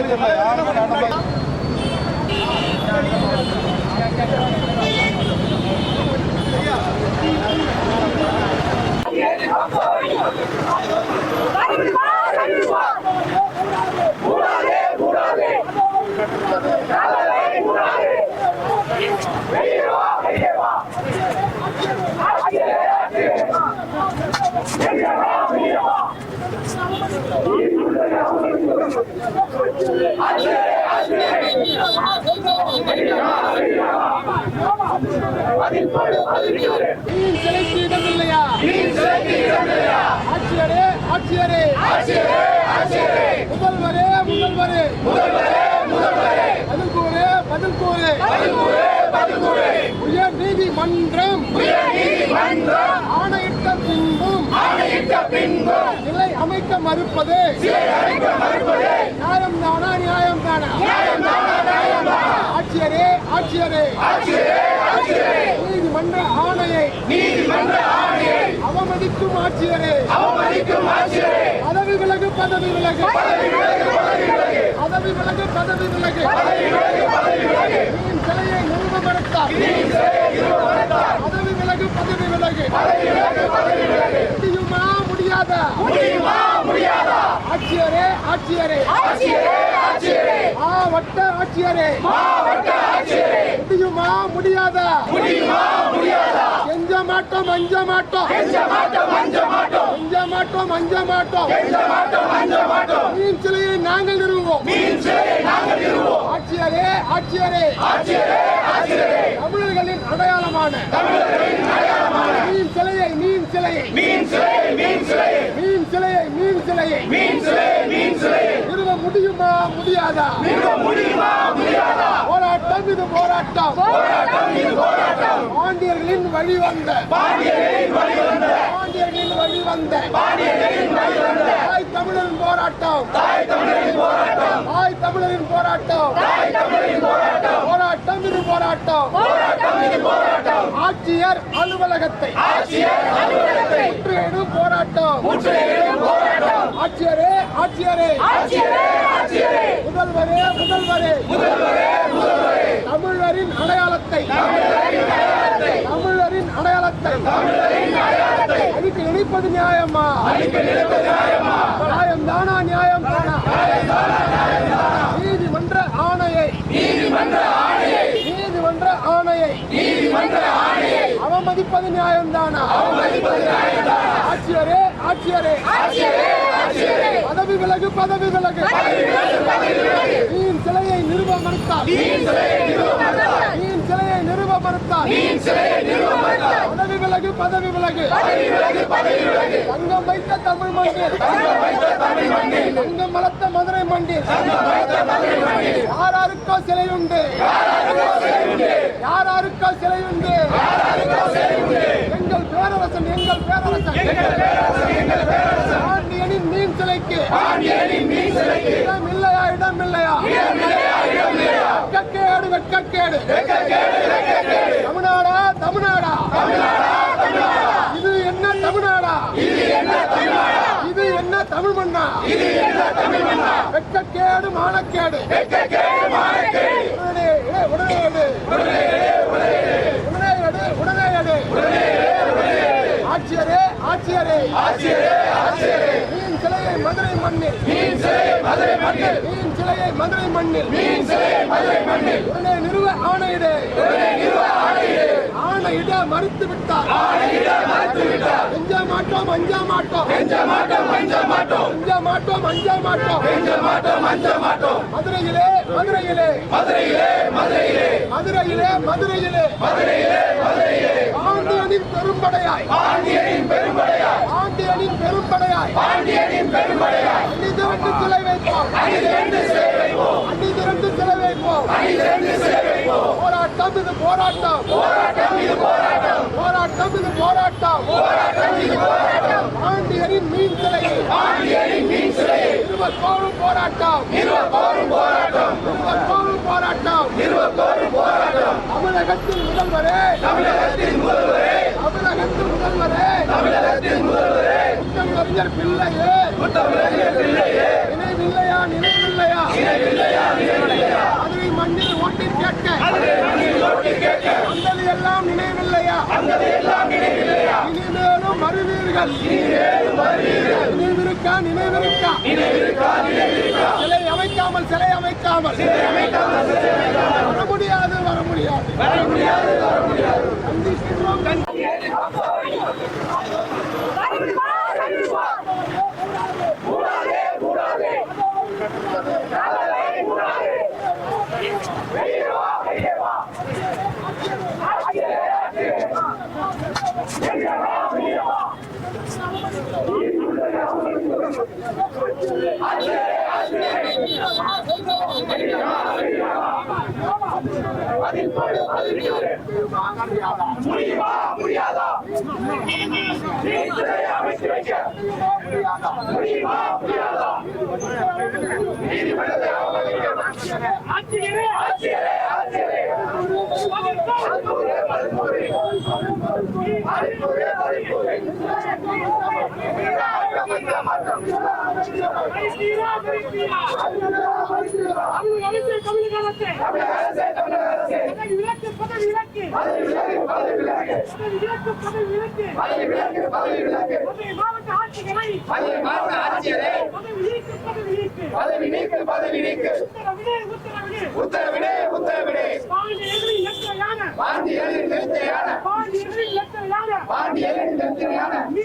தெரியல சிலைக்கு இடமில்லையா ஆட்சியரே ஆட்சியரே முதல்வரே முதல்வரே பதில் கூறு பதில் கூறு உயர் நீதிமன்றம் ஆணையிட்ட பின்பும் சிலை அமைக்க மறுப்பது நியாயம் தானா நியாயம் தானா ஆட்சியரே ஆட்சியரே. நீதிமன்ற ஆணையை. அவமதிக்கும் ஆட்சியரே. பதவி விலகு பதவி விலகு. பதவி விலகு பதவி விலகு. நீ சிலையை நிறுவப்படுத்தார் பதவி விலகு பதவி விலகு. முடியுமா முடியாதா? ஆட்சியரே. ஆட்சியரே. மாவட்ட ஆட்சியரே. முடியுமா முடியாதா? கெஞ்ச மாட்டோம் அஞ்ச மாட்டோம்? கெஞ்ச மாட்டோம் அஞ்ச மாட்டோம்? மீன் சிலையை நாங்கள் நிறுவுவோம். ஆட்சியரே ஆட்சியரே. தமிழர்களின் அடையாளமான மீன் சிலையை. மீன் சிலையை மீன் சிலையை. மீன் சிலையை நிறுவ முடியுமா முடியாதா? போராட்டம் இது போராட்டம். பாண்டியர்களின் வழி வந்த. பாண்டியர்களின் வழிவந்த தாய் தமிழரின் போராட்டம் தாய் தமிழரின் போராட்டம். தாய் தமிழரின் போராட்டம். தாய் தமிழரின் போராட்டம் போராட்டம் இது போராட்டம். போராட்டம் இது போராட்டம் ஆட்சியர் அலுவலகத்தை. ஆட்சியர் அலுவலகத்தை முற்றுகையிடும் போராட்டம். முற்றுகையிடும் போராட்டம் ஆட்சியரே ஆட்சியரே ஆட்சியரே முதல்வரே தமிழரின் அடையாளத்தை தமிழரின் அடையாளத்தை நினைப்பது நியாயமா? நியாயம் தானா நியாயம் தானா? நீதிமன்ற ஆணையை. நீதிமன்ற ஆணையை. அவமதிப்பது நியாயம் தானா? ஆட்சியரே ஆட்சியரே. பதவி விலகு பதவி விலகு. சிலையை நிறுவ மறுத்தார் மறுத்தார் பதவி விலகு பதவி விலகு. தங்கம் வைத்த தமிழ் மண்ணில். தங்கம் வளர்த்த மதுரை மண்ணில். யாராருக்கோ சிலை உண்டு யாராருக்கோ சிலை உண்டு எங்கள் பேரரசன் எங்கள் பேரரசன். பாண்டியனின் மீன் சிலைக்கு. இடம் இல்லையா இடம் இல்லையா? வெட்கக்கேடு வெட்கக்கேடு தமிழ்நாடா தமிழ்நாடா? இது என்ன தமிழ்நாடா? இது என்ன தமிழ் மண்ணா? வெட்கக்கேடு மானக்கேடு. உடனே எடு, உடனே எடு. உடனே எடு, உடனே எடு. ஆட்சியரே ஆட்சியரே. மீன் சிலையை மதுரை மண்ணில். மீன் சிலையை மதுரை மண்ணில். உடனே நிறுவ ஆணையிடு. ஆணையிட மறுத்து விட்டார் அஞ்ச மாட்டோம் அஞ்ச மாட்டோம் அஞ்ச மாட்டோம் அஞ்ச மாட்டோம் மதுரையிலே மதுரையிலே. மதுரையிலே மதுரையிலே. பாண்டியனின் பெரும்படையாய் பாண்டியனின் பெரும்படையாய். அணி திரண்டு சிலை வைப்போம். அணி திரண்டு சிலை வைப்போம். போராட்டம் இது போராட்டம். போராட்டம் இது போராட்டம். பாண்டியரின் மீன் சிலையை இருபத்தோரும் போராட்டம். இருபத்தோரும் போராட்டம். தமிழகத்தின் முதல்வரே. தமிழகத்தின் முதல்வரே. குற்றவறிஞர் பிள்ளையே நினைவில்லையா நினைவில்லையா மதுரை மண்ணில் ஓட்டில் கேட்க. வந்தது எல்லாம் நினைவில்லையா? இனிமேலும் வருவீர்கள். நினைவிருக்கா? நினைவிருக்கா? சிலை அமைக்காமல் சிலை அமைக்காமல். வர முடியாது வர முடியாது. கண்டிக்கின்றோம். கண்டி- முடியுமா? முடியாதா? நீதித்துறை அமைத்து வைக்க. முடியுமா? முடியாதா? நீதிமன்றத்தை அவமதிக்க. ஆட்சியரே! ஆட்சியரே ஆட்சியரே! மருத்துவரே மருத்துவரே மருத்துவரே மருத்துவரே தமிழக அரசு! தமிழக அரசு தமிழக அரசு! மாவட்ட ஆட்சியரை பதவி நீக்கு பதவி நீக்கு உத்தரவிடு உத்தரவிடு பாண்டி எதிர் நிறுத்தையான பாண்டி எதிர் நிறுத்தையான நீ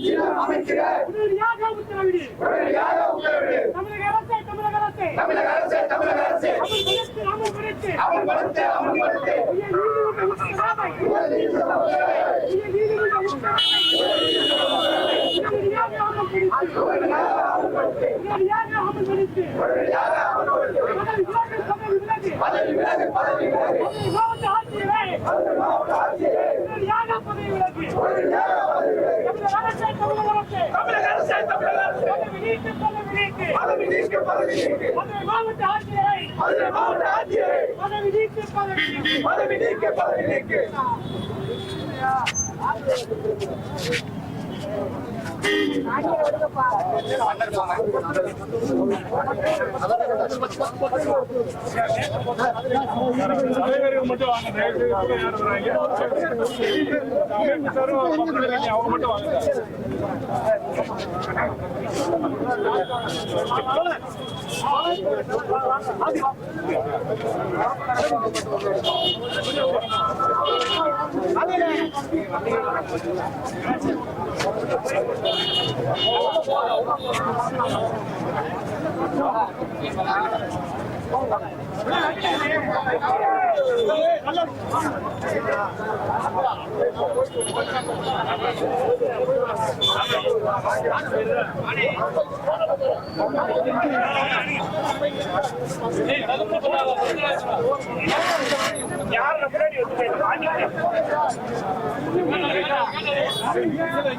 சின்னம் அமைக்கிற உடனடியாக உத்தரவிடு உடனடியாக உத்தரவிடு தமிழக அரசே தமிழக அரசே தமிழக அரசே தமிழக அரசே அவர் படுத்து அவர் படுத்து மாவட்ட ஆட்சியரை மாவட்ட ஆட்சியரே உடனடியாக பதவி விலகு உடனடியாக பதவி விலகு தமிழக அரசே அரசு தமிழக அரசு. பதவி நீக்கு பதவி நீக்கு மாவட்ட ஆட்சியரை மாவட்ட ஆட்சியரே பதவி நீக்கு பதவி நீக்கு பதவி நீக்கு பதவி நீக்கு தலைவர்கள் மட்டும் வாங்க அவங்க மட்டும் வாங்க யாரும் முன்னாடி வந்து